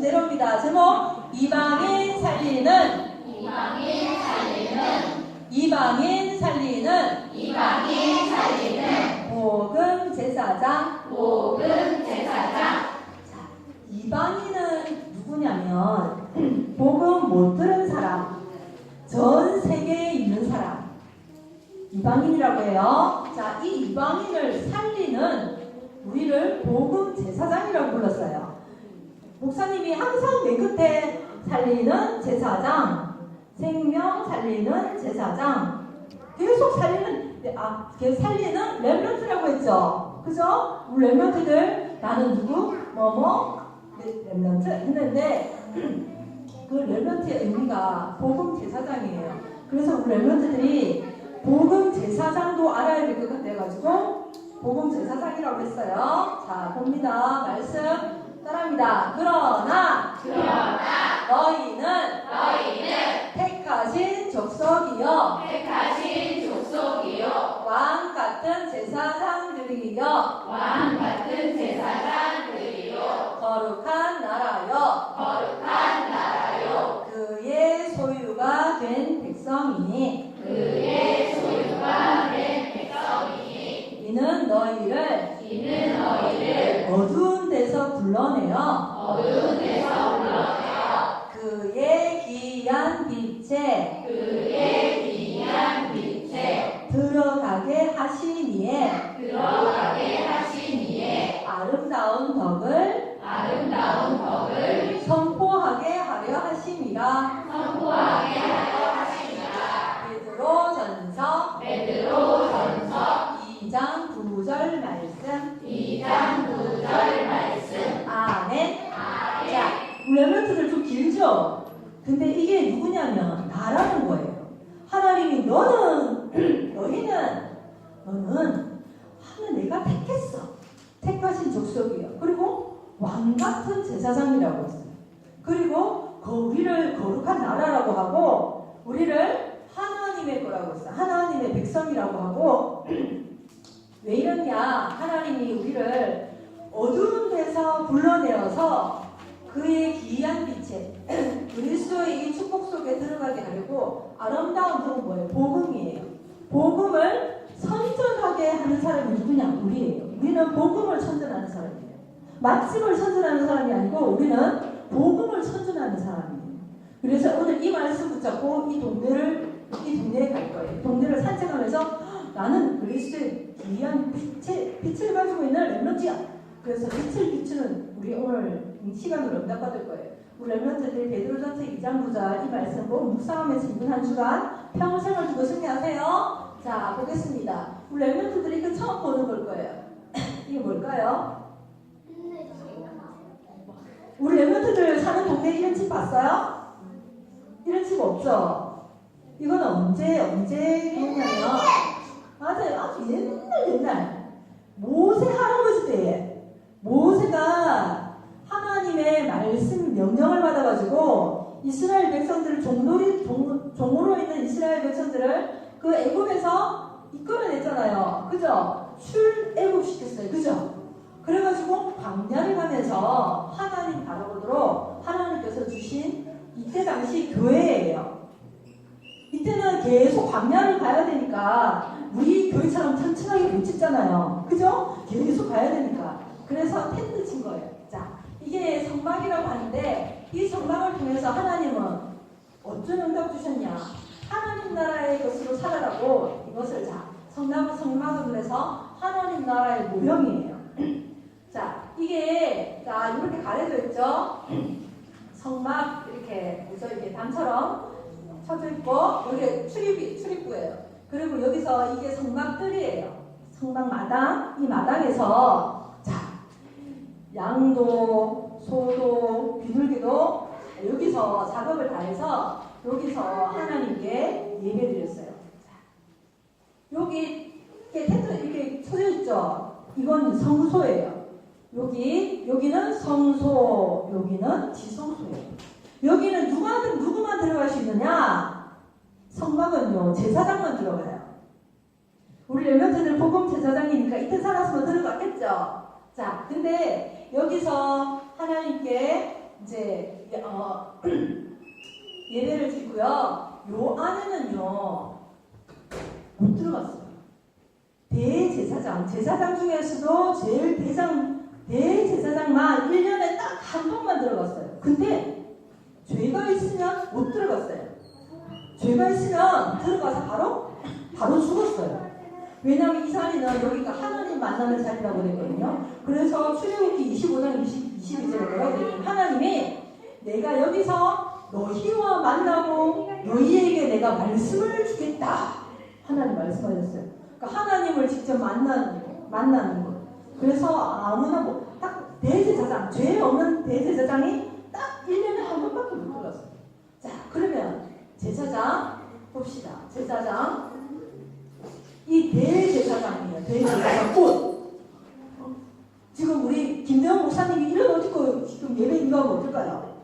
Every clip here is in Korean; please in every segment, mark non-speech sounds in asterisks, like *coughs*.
내려옵니다. 제목 이방인 살리는. 이방인 살리는. 이방인 살리는. 이방인 살리는. 복음 제사장. 복음 제사장. 자, 이방인은 누구냐면 복음 못 들은 사람 전 세계에 있는 사람. 이방인이라고 해요. 자, 이 이방인을 살리는 우리를 복음 제사장이라고 불렀어요. 목사님이 항상 맨 끝에 살리는 제사장, 생명 살리는 제사장, 계속 살리는 아, 계속 살리는 렘런트라고 했죠. 그죠? 우리 렘런트들 나는 누구? 뭐뭐 렘런트 했는데 *clears throat* 그 렘런트의 의미가 복음 제사장이에요. 그래서 우리 렘런트들이 복음 제사장도 알아야 될 것 같아가지고 복음 제사장이라고 했어요. 자 봅니다. 말씀 따라합니다. 그러나 그러나 너희는 너희는 택하신 족속이여 택하신 족속이요. 왕 같은 제사장들이여 왕 같은 제사장들이요. 거룩한 나라여 거룩한 나라요 그의 소유가 된 백성이니 그의 소유가 된 백성이니 이는 너희를 이는 너희를 어두운 데서 불러내어 어두운 데서 불러내어 그의 귀한 빛에 그의 귀한 빛에 들어가게 하시니에 들어가게 하시니에 아름다운 덕을 아름다운 덕을 선포하게 하려 하심이라 선포하게 하려 하시니라 베드로 전서 베드로 전서 2장 9절 말씀 2장 9절 말씀 아멘 아멘 자, 렘런트들 좀 길죠? 근데 이게 누구냐면 나라는 거예요. 하나님이 너는 너희는 너는 하는 내가 택했어. 택하신 족속이요. 그리고 왕 같은 제사장이라고 했어요. 그리고 그 우리를 거룩한 나라라고 하고 우리를 하나님의 거라고 했어요. 하나님의 백성이라고 하고 왜 이러냐? 하나님이 우리를 어두운 데서 그의 기이한 빛에 *clears throat* 그리스도의 이 축복 속에 들어가게 하려고 아름다운 덕은 뭐예요? 복음이에요. 복음을 선전하게 하는 사람이 누구냐? 우리예요. 우리는 복음을 선전하는 사람이에요. 맛집을 선전하는 사람이 아니고 우리는 복음을 선전하는 사람이에요. 그래서 오늘 이 말씀 붙잡고 이 동네를 이 동네에 갈 거예요. 동네를 산책하면서 나는 그리스도의 기이한 빛의, 빛을 가지고 있는 렘런트야. 그래서 빛을 비추는 우리 오늘 시간으로 응답받을 거예요. 우리 렘런트들 베드로전서 2장 9절 이 말씀 꼭 묵상하면서 이번 한 주간 평생을 두고 승리하세요. 자 보겠습니다. 우리 렘런트들이 그 처음 보는 걸 거예요. *clears throat* 이게 뭘까요? 우리 렘런트들 사는 동네 이런 집 봤어요? 이런 집 없죠? 이건 언제 언제 그랬냐면 맞아요 아주 옛날 옛날 모세 할아버지 때에 모세가 하나님의 말씀 명령을 받아가지고 이스라엘 백성들을 종놀이 종, 종으로 있는 이스라엘 백성들을 그 애굽에서 이끌어냈잖아요 그죠 출애굽 시켰어요 그죠 그래가지고 광야를 가면서 하나님 바라보도록 하나님께서 주신 이때 당시 교회예요. 이때는 계속 광야를 가야 되니까 우리 교회처럼 천천하게 못 짓잖아요. 그죠? 계속 가야 되니까. 그래서 텐트 친 거예요. 자, 이게 성막이라고 하는데 이 성막을 통해서 하나님은 어떤 응답 주셨냐? 하나님 나라의 것으로 살아라고 이것을 자 성막은 성막을 그래서 하나님 나라의 모형이에요. *clears throat* 자, 이게 자 이렇게 가려져 있죠. *clears throat* 성막 이렇게 그래서 이렇게 담처럼 쳐져 있고 여기 출입이 출입구예요. 그리고 여기서 이게 성막들이에요. 성막 마당 이 마당에서 자 양도 소도 비둘기도 여기서 작업을 다 해서 여기서 하나님께 예배 드렸어요. 자, 여기 이렇게 텐트 이렇게 쳐져 있죠. 이건 성소예요. 여기 여기는 성소, 여기는 지성소예요. 여기는 누가 누구만 들어갈 수 있느냐? 성막은요 제사장만 들어가요. 우리 레몬트들 복음 제사장이니까 이때 살았으면 들어갔겠죠. 자, 근데 여기서 하나님께 이제 예- 어, *clears throat* 예배를 드리고요. 요 안에는요 못 들어갔어요. 대제사장, 제사장 중에서도 제일 대장, 대제사장만 1년에 딱 한 번만 들어갔어요. 근데 죄가 있으면 못 들어갔어요. 죄가 있으면 들어가서 바로 바로 죽었어요. 왜냐하면 이 자리는 여기가 하나님 만나는 자리라고 되거든요. 그래서 출애굽기 25장 20, 22절에 뭐라고 되냐면 하나님이 내가 여기서 너희와 만나고 너희에게 내가 말씀을 주겠다. 하나님 말씀하셨어요. 그러니까 하나님을 직접 만나는 거, 만나는 거. 그래서 아무나 뭐 딱 대제사장, 죄 없는 대제사장이 딱 1년에 한 번밖에 못 들어갔어요. 자, 그러면 제사장 봅시다. 제사장 이 대제사장이에요. 대제사장 꽃. 어? 지금 우리 김대원 목사님이 이런 옷 입고 지금 예배 인도하면 어떨까요?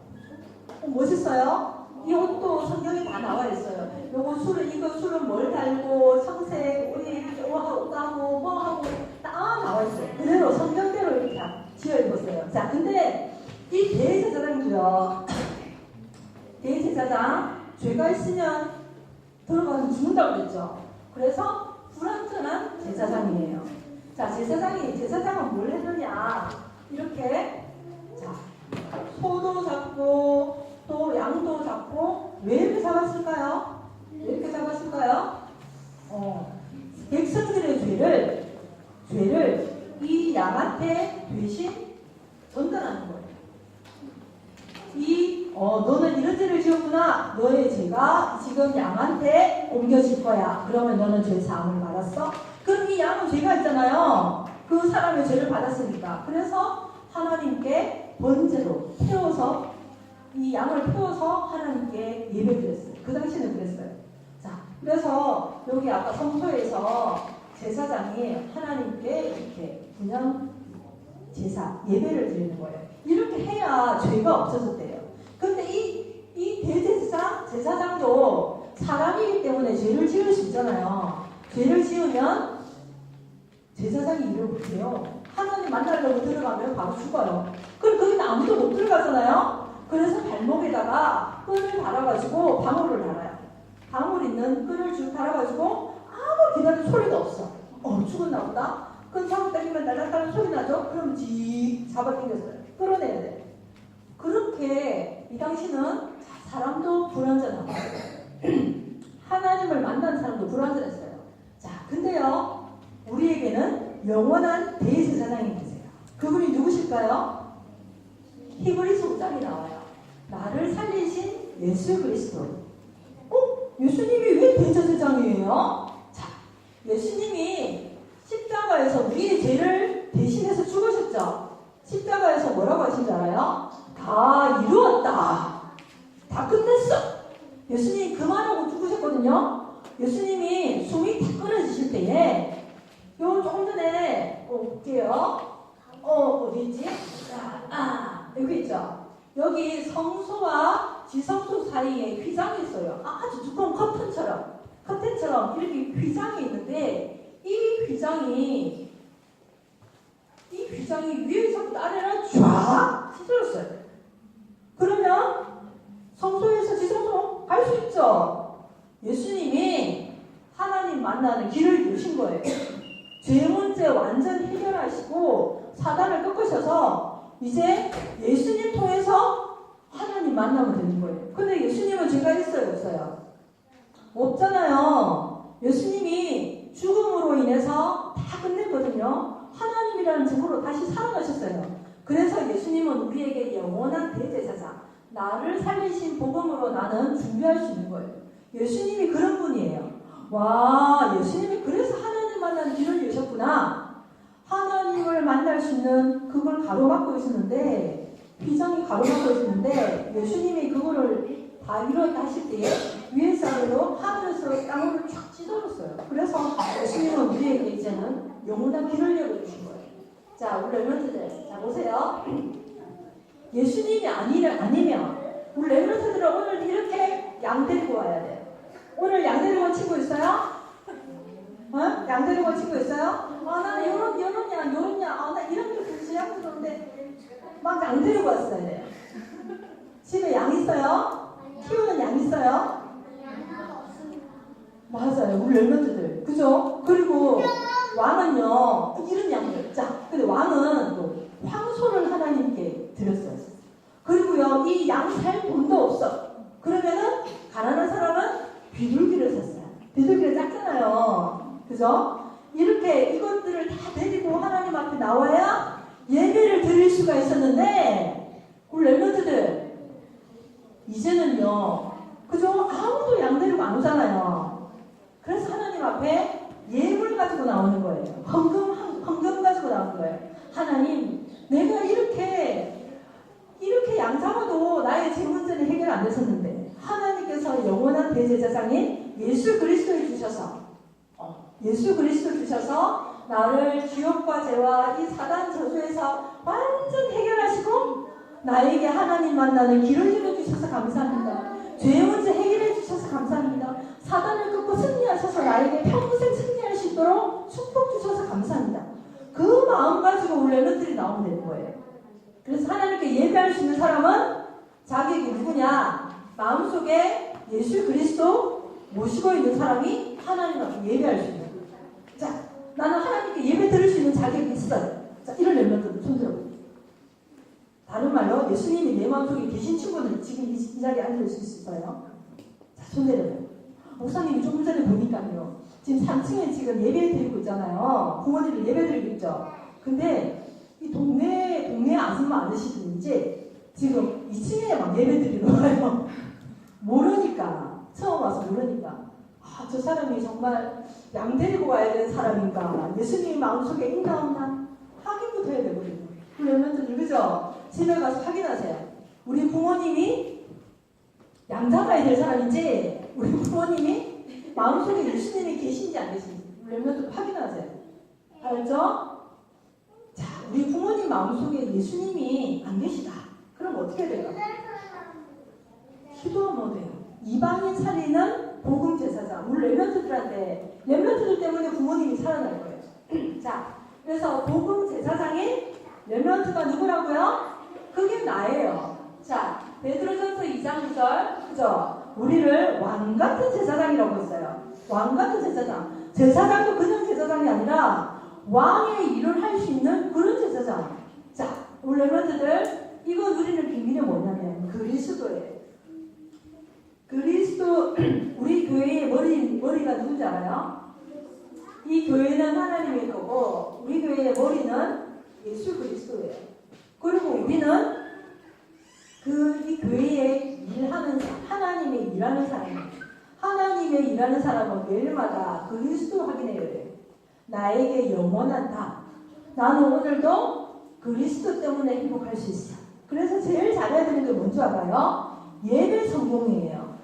어, 멋있어요? 이 옷도 성경에 다 나와 있어요. 요거 술은 이거 술은 뭘 달고 성색 우리 뭐 하고 하고 뭐 하고 다 나와 있어요. 그대로 성경대로 이렇게 다 지어 입었어요. 자, 근데 이 대제사장도요. 대제사장 죄가 있으면 들어가서 죽는다고 그랬죠. 그래서 불완전한 제사장이에요. 자, 제사장이 제사장은 뭘 했느냐? 이렇게 자 소도 잡고 또 양도 잡고 왜 이렇게 잡았을까요? 왜 이렇게 잡았을까요? 어, 백성들의 죄를 죄를 이 양한테 대신 전달하는 거예요. 이 어, 너는 이런 죄를 지었구나. 너의 죄가 지금 양한테 옮겨질 거야. 그러면 너는 죄 사함을 받았어? 그럼 이 양은 죄가 있잖아요. 그 사람의 죄를 받았으니까. 그래서 하나님께 번제로 태워서 이 양을 태워서 하나님께 예배 드렸어요. 그 당시는 그랬어요. 자, 그래서 여기 아까 성소에서 제사장이 하나님께 이렇게 그냥 제사 예배를 드리는 거예요. 이렇게 해야 죄가 없어졌대요. 근데 이, 이 대제사장, 제사장도 사람이기 때문에 죄를 지을 수 있잖아요. 죄를 지으면 제사장이 일을 못해요. 하나님 만나려고 들어가면 바로 죽어요. 그럼 거기는 아무도 못 들어가잖아요. 그래서 발목에다가 끈을 달아가지고 방울을 달아요. 방울 있는 끈을 쭉 달아가지고 아무리 기다려도 소리가 없어. 어 죽었나 보다. 끈 잡고 당기면 날락다는 소리 나죠? 그럼 지 잡아당겼어요. 끌어내야 돼. 그렇게 이 당시는 사람도 불완전하고 *clears throat* 하나님을 만난 사람도 불완전했어요. 자, 근데요, 우리에게는 영원한 대제사장이 계세요. 그분이 누구실까요? 히브리서 5장이 나와요. 나를 살리신 예수 그리스도. 어? 예수님이 왜 대제사장이에요? 자, 예수님이 십자가에서 우리의 죄를 대신해서 죽으셨죠? 십자가에서 뭐라고 알아요? 다 이루었다. 다 끝냈어. 예수님이 그만하고 죽으셨거든요. 예수님이 숨이 다 끊어지실 때에 요 조금 전에 어, 볼게요. 어 어디 있지? 자, 아 여기 있죠. 여기 성소와 지성소 사이에 휘장이 있어요. 아, 아주 두꺼운 커튼처럼 커튼처럼 이렇게 휘장이 있는데 이 휘장이 이 휘장이 위에서부터 아래로 쫙 휘둘렀어요. 그러면 성소에서 지성소 갈수 있죠. 예수님이 하나님 만나는 길을 여신 거예요. 죄 문제 완전 해결하시고 사단을 꺾으셔서 이제 예수님 통해서 하나님 만나면 되는 거예요. 근데 예수님은 죄가 있어요, 없어요? 없잖아요. 예수님이 죽음으로 인해서 다 끝냈거든요. 하나님이라는 증거로 다시 살아나셨어요. 그래서 예수님은 우리에게 영원한 대제사장, 나를 살리신 복음으로 나는 준비할 수 있는 거예요. 예수님이 그런 분이에요. 와, 예수님이 그래서 하나님 만나는 길을 여셨구나. 하나님을 만날 수 있는 그걸 가로막고 있었는데, 휘장이 가로막고 있었는데, 예수님이 그거를 다 이루었다 하실 때에 위에서 아래로 하늘에서 땅으로 쫙 찢어졌어요. 그래서 예수님은 우리에게 이제는 영원한 길을 열어주신 거예요. 자, 우리 렘런트들, 자 보세요. 예수님이 아니, 아니면 우리 렘런트들은 오늘 이렇게 양 데리고 와야 돼요. 오늘 양 데리고 온 친구 있어요? 어? 양 데리고 온 친구 있어요? 아, 나 요런, 요런 양, 요런 양, 아, 나 이런 게 그렇지 양 들었는데 막 양 데리고 왔어야 돼요. 집에 양 있어요? 키우는 양 있어요? 맞아요. 우리 랩런트들. 그죠? 그리고 왕은요, 이런 양들. 자, 근데 왕은 또 황소를 하나님께 드렸어요. 그리고요, 이 양 살 돈도 없어. 그러면은, 가난한 사람은 비둘기를 샀어요. 비둘기를 짰잖아요. 그죠? 이렇게 이것들을 다 데리고 하나님 앞에 나와야 예배를 드릴 수가 있었는데, 우리 랩런트들, 이제는요, 그죠? 아무도 양 데리고 안 오잖아요. 그래서 하나님 앞에 예물 가지고 나오는 거예요. 헌금, 헌금 가지고 나오는 거예요. 하나님, 내가 이렇게, 이렇게 양 잡아도 나의 제 문제는 해결 안 됐었는데, 하나님께서 영원한 대제사장인 예수 그리스도를 주셔서, 어, 예수 그리스도 주셔서, 나를 기업과 죄와 이 사단 저주에서 완전 해결하시고, 나에게 하나님 만나는 길을 열어주셔서 감사합니다. 죄의 문제 해결해 주셔서 감사합니다. 사단을 끊고 승리하셔서 나에게 평생 승리할 수 있도록 축복 주셔서 감사합니다. 그 마음 가지고 우리 랩런들이 나오면 되는 거예요. 그래서 하나님께 예배할 수 있는 사람은 자기에게 누구냐? 마음속에 예수 그리스도 모시고 있는 사람이 하나님 앞에 예배할 수 있는 거예요. 자, 나는 하나님께 예배 드릴 수 있는 자격이 있어요. 자, 이런 랩런들 손들어보세요. 다른 말로 예수님이 내 마음속에 계신 친구는 지금 이, 이 자리에 앉을 수 있어요. 자, 손 내려봐요. 목사님이 조금 전에 보니까요. 지금 3층에 지금 예배 드리고 있잖아요. 부모님들 예배 드리고 있죠. 근데 이 동네, 동네 아줌마 아저씨들인지 지금 2층에 막 예배 드리는 거예요. *laughs* 모르니까. 처음 와서 모르니까. 아, 저 사람이 정말 양 데리고 와야 되는 사람인가. 예수님 마음속에 없나 확인부터 해야 되거든요. 그러면 그죠? 집에 가서 확인하세요. 우리 부모님이 양 잡아야 될 사람인지 우리 부모님이 마음속에 예수님이 계신지 안 계신지 그러면 확인하세요. 알죠? 자, 우리 부모님 마음속에 예수님이 안 계시다. 그럼 어떻게 돼요? 기도하면 돼요. 이방인 살리는 복음 제사장. 우리 렘런트들한테 렘런트들 때문에 부모님이 살아날 거예요. *clears throat* 자, 그래서 복음 제사장인 렘런트가 누구라고요? 그게 나예요. 자, 베드로전서 2장 9절, 그죠? 우리를 왕 같은 제사장이라고 했어요. 왕 같은 제사장. 제사장도 그냥 제사장이 아니라 왕의 일을 할 수 있는 그런 제사장. 자, 우리 렘런트들 이거 누리는 비밀이 뭐냐면 그리스도예요. 그리스도 *clears throat* 우리 교회의 머리 머리가 누군지 알아요? 이 교회는 하나님의 거고 우리 교회의 머리는 예수 그리스도예요. 그리고 우리는 그 이 교회에 일하는 사- 하나님의 일하는 사람이에요. 하나님의 일하는 사람은 매일마다 그리스도 확인해야 돼요. 나에게 영원한 답. 나는 오늘도 그리스도 때문에 행복할 수 있어. 그래서 제일 잘해야 되는 게 뭔지 알아요? 예배 성공이에요.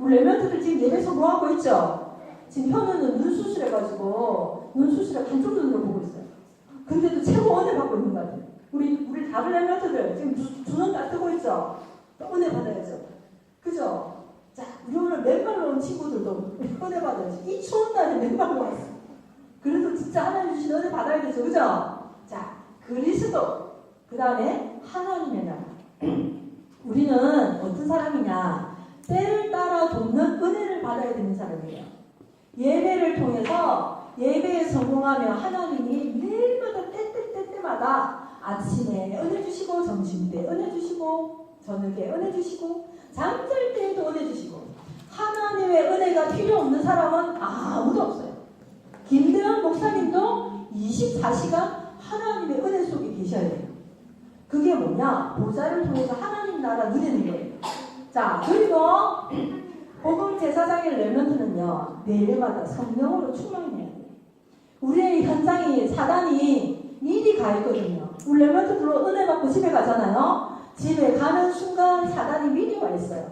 우리 레멘트들 지금 예배 성공하고 있죠? 지금 현우는 눈 수술해가지고 눈 수술에 한쪽 눈으로 보고 있어요. 근데도 최고 은혜 받고 있는 것 같아요. 우리 우리 다른 레멘트들 지금 두눈다 뜨고 있죠? 은혜 받아야죠. 그죠? 자, 우리 오늘 맨발로 온 친구들도 은혜 받아야지. 이 추운 날에 맨발로 왔어. 그래도 진짜 하나님 주신 은혜 받아야 되죠. 그죠? 자, 그리스도. 그 다음에 하나님의 나라. *clears throat* 우리는 어떤 사람이냐? 때를 따라 돕는 은혜를 받아야 되는 사람이에요. 예배를 통해서 예배에 성공하며 하나님이 매일마다 때때때때마다 아침에 은혜 주시고 점심 때 은혜 주시고 저녁에 은혜 주시고 잠잘 때에도 은혜 주시고 하나님의 은혜가 필요 없는 사람은 아무도 없어요. 김대현 목사님도 24시간 하나님의 은혜 속에 계셔야 돼요. 그게 뭐냐? 보좌를 통해서 하나님 나라 누리는 거예요. 자, 그리고 복음 제사장의 레몬트는요 매일마다 성령으로 충만해야 돼요. 우리의 현장이 사단이 미리 가 있거든요. 우리 레몬트들로 은혜 받고 집에 가잖아요. 집에 가는 순간 사단이 미리 와 있어요.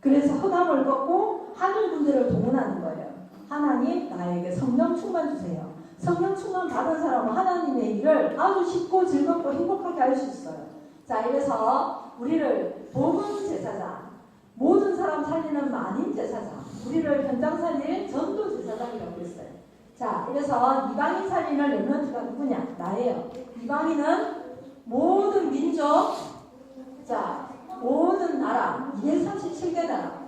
그래서 허감을 걷고 하늘 군대를 동원하는 거예요. 하나님 나에게 성령 충만 주세요. 성령 충만 받은 사람은 하나님의 일을 아주 쉽고 즐겁고 행복하게 할 수 있어요. 자, 이래서 우리를 복음 제사장, 모든 사람 살리는 만인 제사장, 우리를 현장 살릴 전도 제사장이라고 했어요. 자, 그래서 이방인 살리는 렘런트가 누구냐? 나예요. 이방인은 모든 민족, 자, 온 모든 나라, 237개 나라.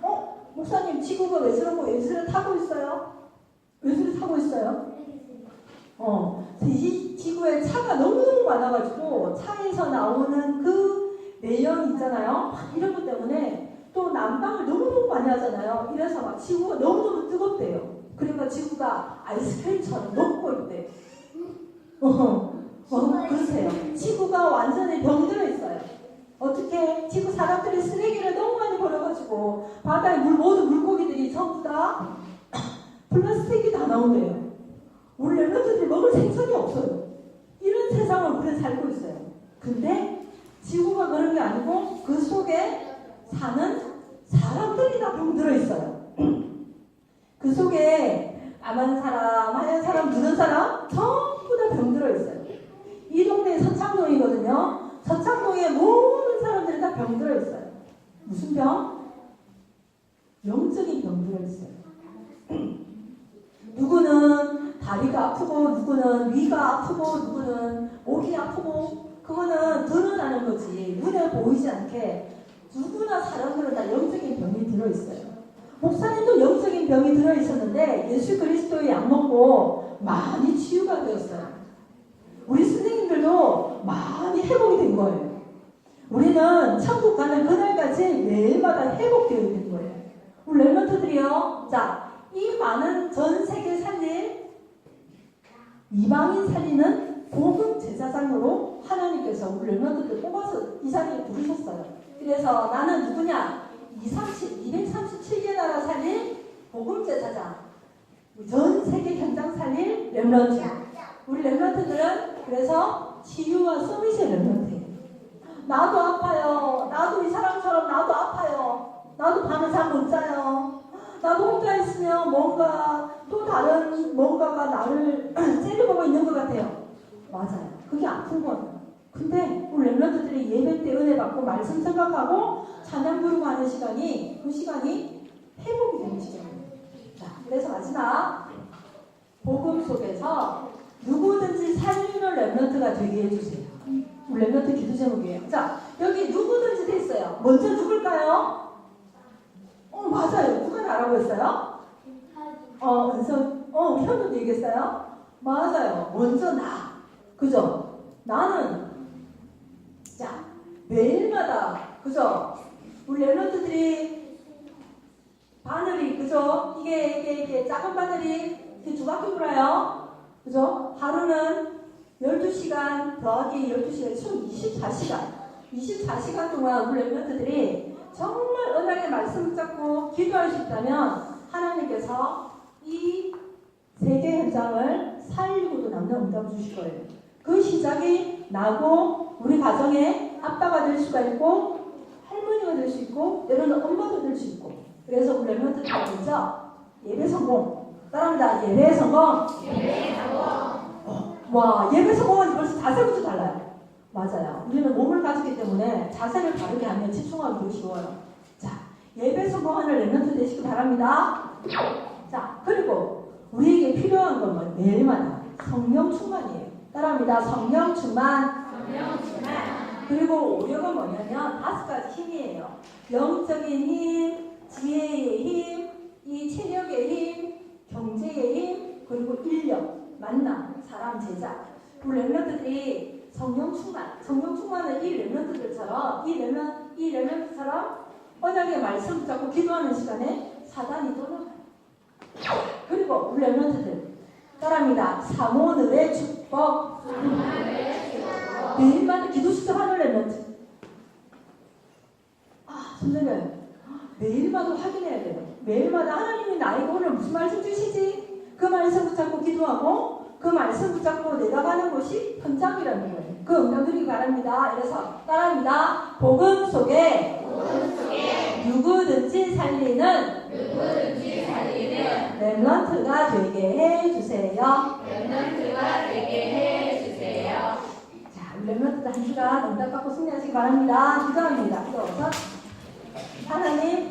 어? 목사님, 지구가 왜 저러고 외수를 타고 있어요? 외수를 타고 있어요? 어, 이 지구에 차가 너무너무 많아가지고 차에서 나오는 그 내연 있잖아요. 막 이런 것 때문에 또 난방을 너무너무 많이 하잖아요. 이래서 막 지구가 너무너무 뜨겁대요. 그러니까 지구가 아이스크림처럼 녹고 있대. 어, 어, 그러세요. 지구가 완전히 병들어 있어요. 어떻게 지구 사람들이 쓰레기를 너무 많이 버려가지고 바다에 물 모든 물고기들이 전부 다 *coughs* 플라스틱이 다 나온대요. 우리 랩런트들이 먹을 생선이 없어요. 이런 세상을 우리는 살고 있어요. 근데 지구가 그런 게 아니고 그 속에 사는 사람들이 다 병들어 있어요. 그 속에 암한 사람, 하얀 사람, 누른 사람 전부 다 병들어 있어요. 이 동네 서창동이거든요. 서창동에 모든 사람들이 다 병들어 있어요. 무슨 병? 영적인 병들어 있어요. *clears throat* 누구는 다리가 아프고 누구는 위가 아프고 누구는 목이 아프고 그거는 드러나는 거지 눈에 보이지 않게 누구나 사람들은 다 영적인 병이 들어 있어요. 목사님도 영적인 병이 들어 있었는데 예수 그리스도의 약 먹고 많이 치유가 되었어요. 우리 선생님들도 많이 회복이 된 거예요. 우리는 천국 가는 그날까지 매일마다 회복되어 있는 거예요. 우리 랩런트들이요. 자, 이 많은 전 세계 살릴 이방인 살리는 복음 제사장으로 하나님께서 우리 랩런트들 뽑아서 이 자리에 부르셨어요. 그래서 나는 누구냐? 230, 237개 나라 살릴 복음 제 사장. 전 세계 현장 살릴 랩런트. 우리 랩런트들은 그래서 치유와 서비스의 랩런트예요. 나도 아파요. 나도 이 사람처럼 나도 아파요. 나도 밤에 잠 못 자요. 나도 혼자 있으면 뭔가 또 다른 뭔가가 나를 *clears throat* 째려보고 있는 것 같아요. 맞아요. 그게 아픈 거예요. 근데 우리 랩런트들이 예배 때 은혜 받고 말씀 생각하고 찬양 부르고 하는 시간이 그 시간이 회복이 되는 마지막 복음 속에서 누구든지 살리는 랩런트가 되게 해주세요. 랩런트 기도 제목이에요. 자, 여기 누구든지 돼 있어요. 먼저 누굴까요? 어, 맞아요. 누가 나라고 했어요? 어, 은서, 어, 우리 현우도 얘기했어요? 맞아요. 먼저 나. 그죠? 나는, 자, 매일마다, 그죠? 우리 랩런트들이 바늘이, 그죠? 이게, 이게, 이게 작은 바늘이 이렇게 두 바퀴 돌아요. 그죠? 하루는 12시간 더하기 12시간, 총 24시간. 24시간 동안 우리 랩런트들이 정말 은하게 말씀 잡고 기도할 수 있다면 하나님께서 이 세계 현장을 살리고도 남는 응답 주실 거예요. 그 시작이 나고 우리 가정의 아빠가 될 수가 있고 할머니가 될 수 있고 때로는 엄마가 될수 있고 그래서 우리 다 알죠? 예배 성공 따라합니다. 예배 성공 어, 와 예배 성공은 벌써 자세부터 달라요. 맞아요. 우리는 몸을 가지기 때문에 자세를 바르게 하면 집중하기도 쉬워요. 자, 예배 성공하는 랩런트 되시기 바랍니다. 자, 그리고 우리에게 필요한 건 뭐? 매일마다 성령 충만이에요. 따라합니다. 성령 충만. 그리고 오력은 뭐냐면 다섯 가지 힘이에요. 영적인 힘, 지혜의 힘, 이 체력의 힘, 경제의 힘, 그리고 인력, 만남, 사람, 제자. 우리 랩런트들이 성령 충만, 성령 충만은 이 랩런트들처럼 이 랩런 이 랩런트처럼 언약의 말씀 붙잡고 기도하는 시간에 사단이 떠나가요. 그리고 우리 랩런트들 따라합니다. 사모늘의 축복. 매일마다 기도 시작하는 랩런트. 아, 선생님. 매일마다 확인해야 돼요. 매일마다 하나님이 나에게 오늘 무슨 말씀 주시지? 그 말씀 붙잡고 기도하고 그 말씀 붙잡고 내가 가는 곳이 현장이라는 거예요. 그 응답 누리기 바랍니다. 이래서 따라합니다. 복음 속에 누구든지 살리는 랩런트가 되게 해주세요. 자, 우리 랩런트들 한 시간 응답 받고 승리하시기 바랍니다. 기도합니다. 기도 우선 하나님